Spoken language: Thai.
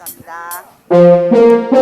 สัปดาห์